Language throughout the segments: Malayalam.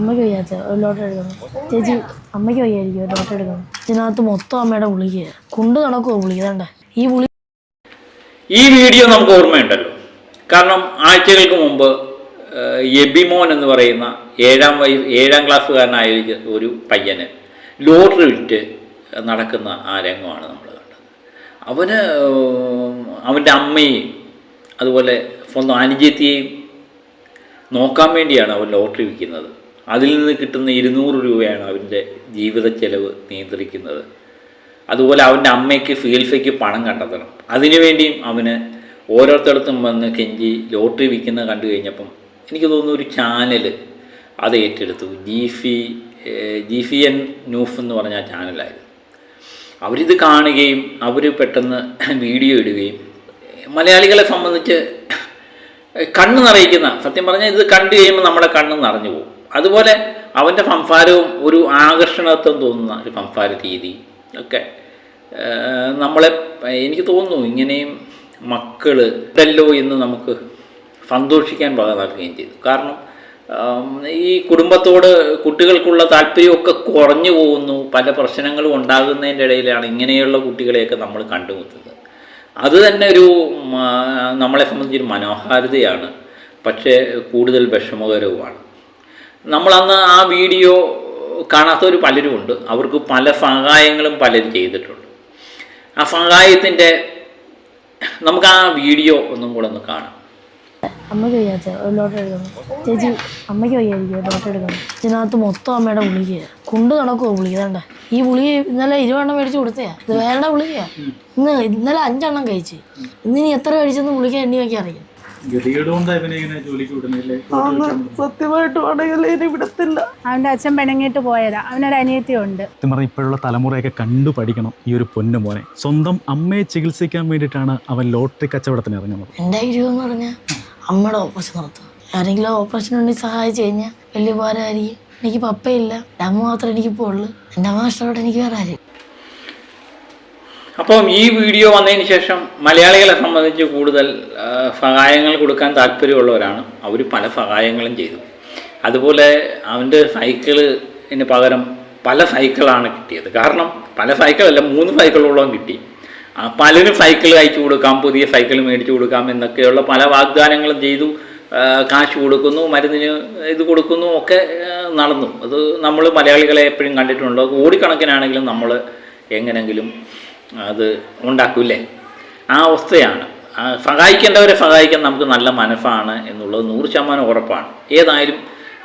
അമ്മയ്ക്ക് വയ്യാത്ത ഒരു ലോട്ടറി എടുക്കണം. ചേച്ചി അമ്മയ്ക്ക് വയ്യായിരിക്കും ഒരു ലോട്ടറി എടുക്കണം. ഇതിനകത്ത് മൊത്തം അമ്മയുടെ ഗുളിക കൊണ്ട് നടക്കുമോ ഗുളിക ഈ ഗുളി ഈ വീഡിയോ നമുക്ക് ഓർമ്മയുണ്ടല്ലോ. കാരണം ആഴ്ചകൾക്ക് മുമ്പ് എബിമോൻ എന്ന് പറയുന്ന ഏഴാം വയ ഏഴാം ക്ലാസ്സുകാരനായ ഒരു- പയ്യന് ലോട്ടറി വിറ്റ് നടക്കുന്ന ആ രംഗമാണ് നമ്മൾ കണ്ടത്. അവന് അവന്റെ അമ്മയെയും അതുപോലെ സ്വന്തം അനുജത്തിയെയും നോക്കാൻ വേണ്ടിയാണ് അവൻ ലോട്ടറി വിൽക്കുന്നത്. അതിൽ നിന്ന് കിട്ടുന്ന ഇരുന്നൂറ് രൂപയാണ് അവന്റെ ജീവിത ചെലവ് നിയന്ത്രിക്കുന്നത്. അതുപോലെ അവന്റെ അമ്മയ്ക്ക് ഫീൽഫയ്ക്ക് പണം കണ്ടെത്തണം. അതിനുവേണ്ടിയും അവന് ഓരോരുത്തടത്തും വന്ന് കെഞ്ചി ലോട്ടറി വിൽക്കുന്നത് കണ്ടു കഴിഞ്ഞപ്പം എനിക്ക് തോന്നുന്നു ഒരു ചാനൽ അത് ഏറ്റെടുത്തു. ജീഫി ജീഫി എൻ ന്യൂഫ് എന്ന് പറഞ്ഞ ചാനലായിരുന്നു. അവരിത് കാണുകയും അവർ പെട്ടെന്ന് വീഡിയോ ഇടുകയും മലയാളികളെ സംബന്ധിച്ച് കണ്ണ് നിറയിക്കുന്ന സത്യം പറഞ്ഞാൽ ഇത് കണ്ടു കഴിയുമ്പോൾ നമ്മുടെ കണ്ണ് നിറഞ്ഞു പോകും. അതുപോലെ അവന്റെ സംസാരവും ഒരു ആകർഷണത്വം തോന്നുന്ന ഒരു സംസാര രീതി ഒക്കെ നമ്മളെ എനിക്ക് തോന്നുന്നു ഇങ്ങനെയും മക്കൾ ഇതല്ലോ എന്ന് നമുക്ക് സന്തോഷിക്കാൻ പാകമാക്കുകയും ചെയ്തു. കാരണം ഈ കുടുംബത്തോട് കുട്ടികൾക്കുള്ള താല്പര്യമൊക്കെ കുറഞ്ഞു പോകുന്നു. പല പ്രശ്നങ്ങളും ഉണ്ടാകുന്നതിന്റെ ഇടയിലാണ് ഇങ്ങനെയുള്ള കുട്ടികളെയൊക്കെ നമ്മൾ കണ്ടുമുട്ടുന്നത്. അത് തന്നെ ഒരു നമ്മളെ സംബന്ധിച്ചൊരു മനോഹാരിതയാണ്. പക്ഷേ കൂടുതൽ വിഷമകരവുമാണ്. നമ്മളന്ന് ആ വീഡിയോ കാണാത്തവർ പലരുമുണ്ട്. അവർക്ക് പല സഹായങ്ങളും പലരും ചെയ്തിട്ടുണ്ട്. ആ സഹായത്തിന്റെ നമുക്ക് ആ വീഡിയോ ഒന്നും കൂടെ ഒന്ന് കാണാം. അമ്മയ്ക്ക് വയ്യാത്ത ഒരു ലോട്ടറി എടുക്കണം. ചേച്ചി അമ്മയ്ക്ക് വയ്യായിരിക്കും ലോട്ടറി എടുക്കണം. ഇതിനകത്ത് മൊത്തം അമ്മയുടെ ഗുളികയാണ് കൊണ്ട് നടക്കുമോ ഗുളിക? ഈ ഗുളിക ഇന്നലെ ഇരുപതെണ്ണം മേടിച്ച് കൊടുത്തയാ. ഇത് വേറെ ഗുളികയാ. ഇന്ന് ഇന്നലെ അഞ്ചെണ്ണം കഴിച്ച്. ഇന്ന് ഇനി എത്ര കഴിച്ചെന്ന് ഗുളിക എണ്ണി വയ്ക്കാൻ അറിയാം. അവന്റെ അച്ഛൻ പിണങ്ങിയിട്ട് പോയതാ. അവനൊരു അനിയത്തിയുണ്ട്. ഇപ്പോഴുള്ള തലമുറയൊക്കെ കണ്ടു പഠിക്കണം ഈ ഒരു പൊന്നു മോനെ. സ്വന്തം അമ്മയെ ചികിത്സിക്കാൻ വേണ്ടിയിട്ടാണ് അവൻ ലോട്ടറി കച്ചവടത്തിന് ഇറങ്ങുന്നത്. എന്റെ ഐഡിയ എന്ന് പറഞ്ഞാൽ അമ്മയുടെ ഓപ്പറേഷൻ നടത്തുക. ആരെങ്കിലും ഓപ്പറേഷൻ ഉണ്ടെങ്കിൽ സഹായിച്ചു കഴിഞ്ഞാൽ വലിയ ഭാരമായിരിക്കും എനിക്ക് പപ്പയില്ല. അമ്മ മാത്രമേ എനിക്കിപ്പോൾ ഉള്ളൂ. എന്റെ അമ്മ നഷ്ടപ്പെട്ട് എനിക്ക് വേറെ ആരും അപ്പം ഈ വീഡിയോ വന്നതിന് ശേഷം മലയാളികളെ സംബന്ധിച്ച് കൂടുതൽ സഹായങ്ങൾ കൊടുക്കാൻ താല്പര്യമുള്ളവരാണ്. അവർ പല സഹായങ്ങളും ചെയ്തു. അതുപോലെ അവന്റെ സൈക്കിളിന് പകരം പല സൈക്കിളാണ് കിട്ടിയത്. കാരണം പല സൈക്കിളല്ല മൂന്ന് സൈക്കിളോളം കിട്ടി. പലരും സൈക്കിൾ അയച്ചു കൊടുക്കാം പുതിയ സൈക്കിൾ മേടിച്ചു കൊടുക്കാം എന്നൊക്കെയുള്ള പല വാഗ്ദാനങ്ങളും ചെയ്തു കാശ് കൊടുക്കുന്നു മരുന്നിന് ഇത് കൊടുക്കുന്നു ഒക്കെ നടന്നു. അത് നമ്മൾ മലയാളികളെ എപ്പോഴും കണ്ടിട്ടുണ്ടോ? കോടിക്കണക്കിനാണെങ്കിലും നമ്മൾ എങ്ങനെങ്കിലും അത് ഉണ്ടാക്കൂല്ലേ? ആ അവസ്ഥയാണ്. സഹായിക്കേണ്ടവരെ സഹായിക്കാൻ നമുക്ക് നല്ല മനസ്സാണ് എന്നുള്ളത് നൂറ് ശതമാനം ഉറപ്പാണ്. ഏതായാലും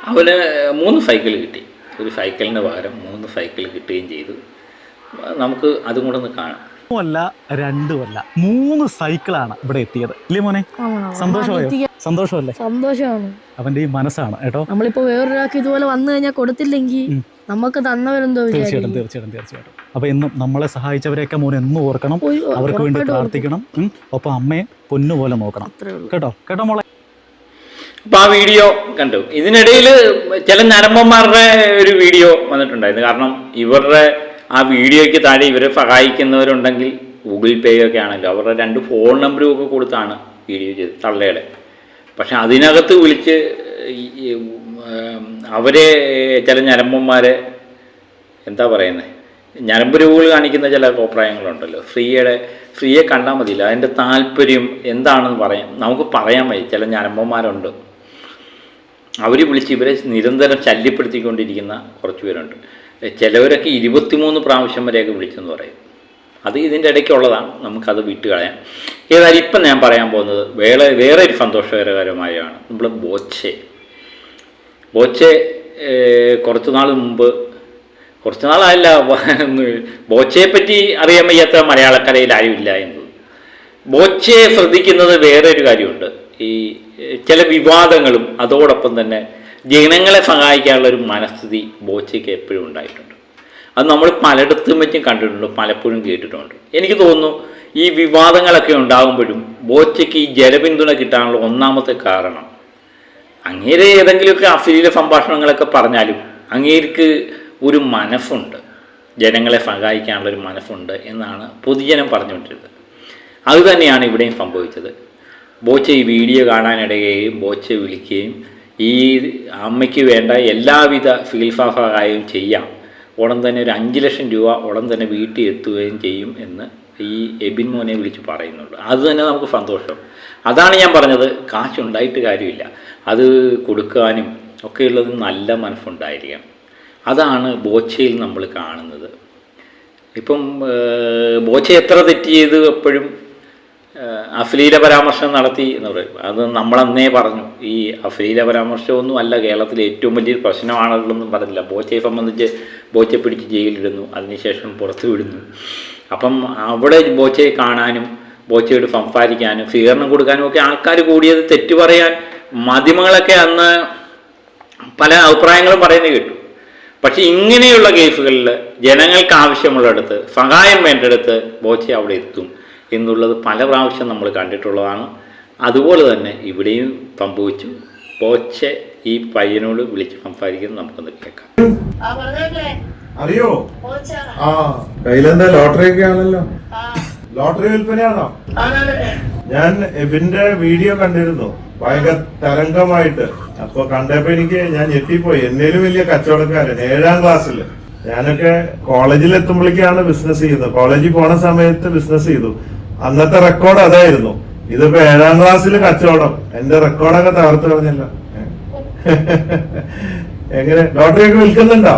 അവന് മൂന്ന് സൈക്കിൾ കിട്ടി. ഒരു സൈക്കിളിന് പകരം മൂന്ന് സൈക്കിൾ കിട്ടുകയും ചെയ്തു. നമുക്ക് അതും കൂടെ ഒന്ന് കാണാം. അല്ല രണ്ടുമല്ല. മൂന്ന് സൈക്കിളാണ് ഇവിടെ എത്തിയത്. ഇല്ലേ മോനെ? സന്തോഷമായോ? സന്തോഷമല്ലേ? സന്തോഷമാണ്. അവന്റെ ഈ മനസ്സാണ് കേട്ടോ. നമ്മളിപ്പോ വേറൊരാൾക്ക് ഇതുപോലെ വന്നു കഴിഞ്ഞാൽ കൊടുത്തില്ലെങ്കിൽ. നമുക്ക് തന്നവരെന്തോ തീർച്ചയായിട്ടും തീർച്ചയായിട്ടും തീർച്ചയായിട്ടും. അപ്പൊ എന്നും നമ്മളെ സഹായിച്ചവരെയൊക്കെ മോൻ എന്നും ഓർക്കണം. പോയി അവർക്ക് വേണ്ടി പ്രാർത്ഥിക്കണം. ഒപ്പം അമ്മയെ പൊന്നുപോലെ നോക്കണം. കേട്ടോ? കേട്ടോ മോളെ? അപ്പോൾ ആ വീഡിയോ കണ്ടു. ഇതിനിടയിൽ ചില നരമ്പന്മാരുടെ ഒരു വീഡിയോ വന്നിട്ടുണ്ടായിരുന്നു. കാരണം ഇവരുടെ ആ വീഡിയോയ്ക്ക് താഴെ ഇവരെ സഹായിക്കുന്നവരുണ്ടെങ്കിൽ ഗൂഗിൾ പേ ഒക്കെ ആണല്ലോ. അവരുടെ രണ്ട് ഫോൺ നമ്പറും ഒക്കെ കൊടുത്താണ് വീഡിയോ ചെയ്ത് തള്ളയുടെ. പക്ഷെ അതിനകത്ത് വിളിച്ച് അവരെ ചില ഞരമ്പന്മാരെ എന്താ പറയുന്നത് ഞരമ്പ് രൂപകൾ കാണിക്കുന്ന ചില അഭിപ്രായങ്ങളുണ്ടല്ലോ. സ്ത്രീയുടെ സ്ത്രീയെ കണ്ടാൽ മതിയില്ല. അതിന്റെ താല്പര്യം എന്താണെന്ന് പറയാം. നമുക്ക് പറയാൻ വയ്യ. ചില ഞരമ്പന്മാരുണ്ട്. അവർ വിളിച്ച് ഇവരെ നിരന്തരം ശല്യപ്പെടുത്തിക്കൊണ്ടിരിക്കുന്ന കുറച്ച് പേരുണ്ട്. ചിലവരൊക്കെ ഇരുപത്തിമൂന്ന് പ്രാവശ്യം വരെയൊക്കെ വിളിച്ചെന്ന് പറയും. അത് ഇതിന്റെ ഇടയ്ക്കുള്ളതാണ്. നമുക്കത് വിട്ട് കളയാം ഏതായാലും ഇപ്പം ഞാൻ പറയാൻ പോകുന്നത് വേറെ വേറെ ഒരു സന്തോഷകരകരമായാണ് നമ്മൾ ബോച്ചെ. ബോച്ചെ കുറച്ച് നാൾ മുമ്പ് കുറച്ച് നാളായില്ല ബോച്ചയെ പറ്റി അറിയാൻ വയ്യാത്ത മലയാളക്കരയിൽ ആരുമില്ല എന്നത്. ബോച്ചയെ ശ്രദ്ധിക്കുന്നത് വേറെ ഒരു കാര്യമുണ്ട്. ഈ ചില വിവാദങ്ങളും അതോടൊപ്പം തന്നെ ജനങ്ങളെ സഹായിക്കാനുള്ള ഒരു മനസ്ഥിതി ബോച്ചയ്ക്ക് എപ്പോഴും ഉണ്ടായിട്ടുണ്ട്. അത് നമ്മൾ പലയിടത്തും വെച്ചും കണ്ടിട്ടുണ്ട് പലപ്പോഴും കേട്ടിട്ടുണ്ട്. എനിക്ക് തോന്നുന്നു ഈ വിവാദങ്ങളൊക്കെ ഉണ്ടാകുമ്പോഴും ബോച്ചയ്ക്ക് ഈ ജനപിന്തുണ കിട്ടാനുള്ള ഒന്നാമത്തെ കാരണം അങ്ങേരെ ഏതെങ്കിലുമൊക്കെ അശ്ലീല സംഭാഷണങ്ങളൊക്കെ പറഞ്ഞാലും അങ്ങേർക്ക് ഒരു മനസ്സുണ്ട്. ജനങ്ങളെ സഹായിക്കാനുള്ള ഒരു മനസ്സുണ്ട് എന്നാണ് പൊതുജനം പറഞ്ഞുകൊണ്ടിരുന്നത്. അതുതന്നെയാണ് ഇവിടെയും സംഭവിച്ചത്. ബോച്ച ഈ വീഡിയോ കാണാനിടയുകയും ബോച്ച വിളിക്കുകയും ഈ അമ്മയ്ക്ക് വേണ്ട എല്ലാവിധ ചികിത്സാ സഹായവും ചെയ്യാം. ഉടൻ തന്നെ ഒരു അഞ്ച് ലക്ഷം രൂപ ഉടൻ തന്നെ വീട്ടിൽ എത്തുകയും ചെയ്യും എന്ന് ഈ എബിൻ മോനെ വിളിച്ച് പറയുന്നുണ്ട്. അത് തന്നെ നമുക്ക് സന്തോഷം. അതാണ് ഞാൻ പറഞ്ഞത്. കാശുണ്ടായിട്ട് കാര്യമില്ല. അത് കൊടുക്കാനും ഒക്കെയുള്ളത് നല്ല മനസ്സുണ്ടായിരിക്കണം. അതാണ് ബോച്ചയിൽ നമ്മൾ കാണുന്നത്. ഇപ്പം ബോച്ച എത്ര തെറ്റ് ചെയ്ത് എപ്പോഴും? അശ്ലീല പരാമർശം നടത്തി എന്ന് പറയും. അത് നമ്മളന്നേ പറഞ്ഞു. ഈ അശ്ലീല പരാമർശമൊന്നും അല്ല കേരളത്തിലെ ഏറ്റവും വലിയൊരു പ്രശ്നമാണുള്ളതെന്നും പറഞ്ഞില്ല. ബോച്ചയെ സംബന്ധിച്ച് ബോച്ചയെ പിടിച്ച് ജയിലിടുന്നു അതിനുശേഷം പുറത്തു വിടുന്നു. അപ്പം അവിടെ ബോച്ചയെ കാണാനും ബോച്ചയോട് സംസാരിക്കാനും സ്വീകരണം കൊടുക്കാനും ഒക്കെ ആൾക്കാർ കൂടിയത് തെറ്റു പറയാൻ മാധ്യമങ്ങളൊക്കെ അന്ന് പല അഭിപ്രായങ്ങളും പറയുന്നത് കേട്ടു. പക്ഷെ ഇങ്ങനെയുള്ള കേസുകളിൽ ജനങ്ങൾക്ക് ആവശ്യമുള്ളിടത്ത് സഹായം വേണ്ടിടത്ത് ബോച്ചെ അവിടെ എത്തും. എന്നുള്ളത് പല പ്രാവശ്യം നമ്മൾ കണ്ടിട്ടുള്ളതാണ്. അതുപോലെ തന്നെ ഇവിടെയും സംഭവിച്ചു പോച്ചെ ഈ പയ്യനോട് വിളിച്ച് സംസാരിക്കുന്നത് നമുക്കൊന്ന് കേൾക്കാം. അറിയോ? ആ കയ്യിലെന്താ ലോട്ടറി ഒക്കെ ആണല്ലോ ലോട്ടറി വിൽപ്പനയാണോ? ഞാൻ എബിന്റെ വീഡിയോ കണ്ടിരുന്നു. ഭയങ്കര തരംഗമായിട്ട്. അപ്പൊ കണ്ടപ്പോ എനിക്ക് ഞാൻ ഞെട്ടിപ്പോയി. എന്നേലും വലിയ കച്ചവടക്കാരൻ ഏഴാം ക്ലാസ്സിൽ ഞാനൊക്കെ കോളേജിൽ എത്തുമ്പോഴേക്കാണ് ബിസിനസ് ചെയ്യുന്നത് കോളേജിൽ പോണ സമയത്ത് ബിസിനസ് ചെയ്തു. അന്നത്തെ റെക്കോർഡ് അതായിരുന്നു. ഇതിപ്പോ ഏഴാം ക്ലാസ്സിൽ കച്ചവടം. എന്റെ റെക്കോർഡൊക്കെ തകർത്ത് കളഞ്ഞല്ല. എങ്ങനെ? ലോട്ടറി ഒക്കെ വിൽക്കുന്നുണ്ടോ.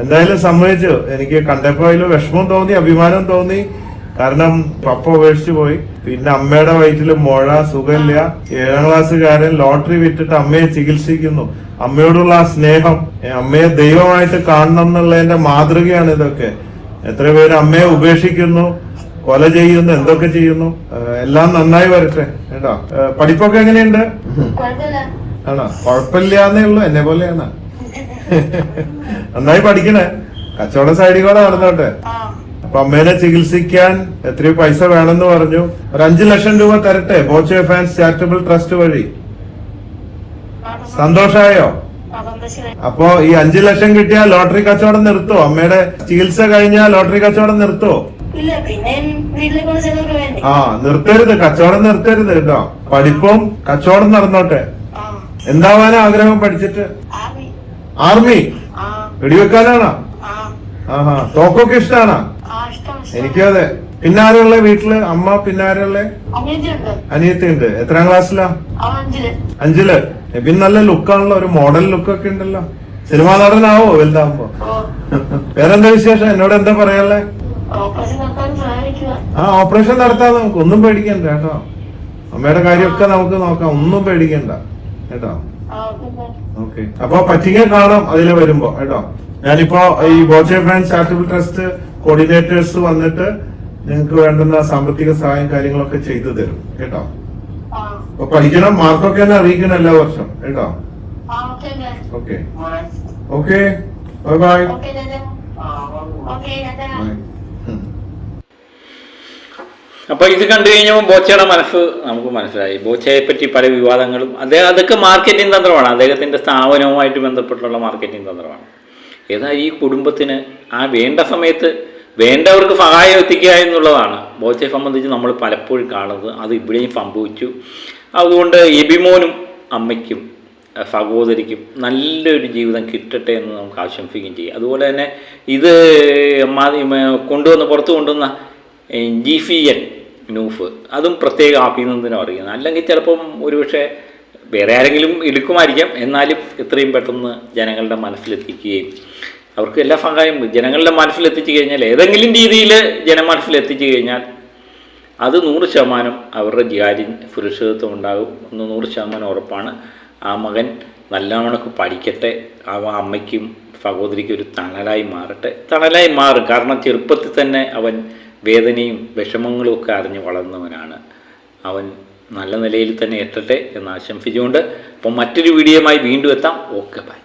എന്തായാലും സമ്മതിച്ചു. എനിക്ക് കണ്ടപ്പോ അതിൽ വിഷമം തോന്നി അഭിമാനം തോന്നി. കാരണം പപ്പ ഉപേക്ഷിച്ചു പോയി. പിന്നെ അമ്മയുടെ വയറ്റിൽ മുഴ സുഖമില്ല. ഏഴാം ക്ലാസ്സുകാരൻ ലോട്ടറി വിറ്റിട്ട് അമ്മയെ ചികിത്സിക്കുന്നു. അമ്മയോടുള്ള ആ സ്നേഹം അമ്മയെ ദൈവമായിട്ട് കാണണം എന്നുള്ളതിന്റെ മാതൃകയാണ് ഇതൊക്കെ. എത്ര പേര് അമ്മയെ ഉപേക്ഷിക്കുന്നു കൊല ചെയ്യുന്നു എന്തൊക്കെ ചെയ്യുന്നു. എല്ലാം നന്നായി വരട്ടെ കേട്ടോ. പഠിപ്പൊക്കെ എങ്ങനെയുണ്ട്? ആണോ? കുഴപ്പമില്ലാന്നേ ഉള്ളൂ എന്നെ പോലെയാണ്. നന്നായി പഠിക്കണേ. കച്ചവട സൈഡിൽ കൂടെ നടന്നോട്ടെ. അപ്പൊ അമ്മേനെ ചികിത്സിക്കാൻ എത്രയോ പൈസ വേണമെന്ന് പറഞ്ഞു. ഒരു അഞ്ചു ലക്ഷം രൂപ തരട്ടെ ബോച്ചെ ഫാൻസ് ചാരിറ്റബിൾ ട്രസ്റ്റ് വഴി. സന്തോഷായോ? അപ്പോ ഈ അഞ്ചു ലക്ഷം കിട്ടിയ ലോട്ടറി കച്ചവടം നിർത്തോ? അമ്മയുടെ ചികിത്സ കഴിഞ്ഞ ലോട്ടറി കച്ചവടം നിർത്തോ? ആ നിർത്തരുത്. കച്ചവടം നിർത്തരുത് കേട്ടോ. പഠിപ്പും കച്ചവടം നടന്നോട്ടെ. എന്താവാനാ ആഗ്രഹം പഠിച്ചിട്ട്? ആർമി. വെടിവെക്കാനാണോ? ആഹാ. തോക്കൊക്കെ ഇഷ്ടാണോ? എനിക്കും അതെ. പിന്നാരുള്ള വീട്ടിൽ? അമ്മ പിന്നാരുള്ള അനിയത്തിയുണ്ട്. അനിയത്തി ഉണ്ട് എത്രാം ക്ലാസ്സിലാ? അഞ്ചിൽ. എബിൻ നല്ല ലുക്കാണല്ലോ. ഒരു മോഡൽ ലുക്കൊക്കെ ഉണ്ടല്ലോ. സിനിമാ നടനാവോ വലുതാവുമ്പോ? ഓ. വേറെന്താ വിശേഷം? എന്നോട് എന്താ നടത്താൻ സഹായിക്കുക. ആ ഓപ്പറേഷൻ നടത്താം നമുക്ക് ഒന്നും പേടിക്കണ്ട കേട്ടോ. അമ്മയുടെ കാര്യമൊക്കെ നമുക്ക് നോക്കാം. ഒന്നും പേടിക്കണ്ട കേട്ടോ. പിന്നെ? ഓക്കെ. അപ്പൊ പറ്റിക്കെ കാണാം അതിൽ വരുമ്പോ കേട്ടോ. ഞാനിപ്പോ ഈ Boche fans charitable trust coordinators വന്നിട്ട് നിങ്ങൾക്ക് വേണ്ടുന്ന സാമ്പത്തിക സഹായം കാര്യങ്ങളൊക്കെ ചെയ്തു തരും കേട്ടോ? അപ്പൊ പഠിക്കണം മാർക്കൊക്കെ തന്നെ അറിയിക്കണം എല്ലാ വർഷം കേട്ടോ? Okay okay. Okay. Bye bye. അപ്പൊ ഇത് കണ്ടു കഴിഞ്ഞപ്പോൾ ബോച്ചയുടെ മനസ്സ് നമുക്ക് മനസ്സിലായി. ബോച്ചയെ പറ്റി പല വിവാദങ്ങളും അദ്ദേഹം അതൊക്കെ മാർക്കറ്റിംഗ് തന്ത്രമാണ്. അദ്ദേഹത്തിന്റെ സ്ഥാപനവുമായിട്ട് ബന്ധപ്പെട്ടുള്ള മാർക്കറ്റിംഗ് തന്ത്രമാണ്. ഏതായാലും ഈ കുടുംബത്തിന് ആ വേണ്ട സമയത്ത് വേണ്ടവർക്ക് സഹായം എത്തിക്കുക എന്നുള്ളതാണ്. ബോച്ചയെ സംബന്ധിച്ച് നമ്മൾ പലപ്പോഴും കാണുന്നത്. അത് ഇവിടെയും സംഭവിച്ചു. അതുകൊണ്ട് എബിമോനും അമ്മയ്ക്കും സഹോദരിക്കും നല്ലൊരു ജീവിതം കിട്ടട്ടെ എന്ന് നമുക്ക് ആശംസിക്കുകയും ചെയ്യും. അതുപോലെ തന്നെ ഇത് കൊണ്ടുവന്ന് പുറത്തു കൊണ്ടുവന്ന ജി സി എൻ ന്യൂഫ് അതും പ്രത്യേക അഭിനന്ദനം അറിയുന്നത് അല്ലെങ്കിൽ ചിലപ്പം ഒരുപക്ഷെ വേറെ ആരെങ്കിലും എടുക്കുമായിരിക്കാം. എന്നാലും എത്രയും പെട്ടെന്ന് ജനങ്ങളുടെ മനസ്സിലെത്തിക്കുകയും അവർക്ക് എല്ലാ സഹായം ജനങ്ങളുടെ മനസ്സിൽ എത്തിച്ചു കഴിഞ്ഞാൽ ഏതെങ്കിലും രീതിയിൽ ജനമനസ്സിൽ എത്തിച്ചു കഴിഞ്ഞാൽ അത് നൂറ് ശതമാനം അവരുടെ ജിഹാരി സുരക്ഷിതത്വം ഉണ്ടാകും എന്ന് നൂറ് ശതമാനം ഉറപ്പാണ്. ആ മകൻ നല്ലവണ്ണക്ക് പഠിക്കട്ടെ ആ അമ്മയ്ക്കും സഹോദരിക്കും ഒരു തണലായി മാറട്ടെ. തണലായി മാറും. കാരണം ചെറുപ്പത്തിൽ തന്നെ അവൻ വേദനയും വിഷമങ്ങളും ഒക്കെ അറിഞ്ഞ് വളർന്നവനാണ്. അവൻ നല്ല നിലയിൽ തന്നെ എത്തട്ടെ എന്ന് ആശംസിച്ചുകൊണ്ട് അപ്പം മറ്റൊരു വീഡിയോയുമായി വീണ്ടും എത്താം. Okay bye.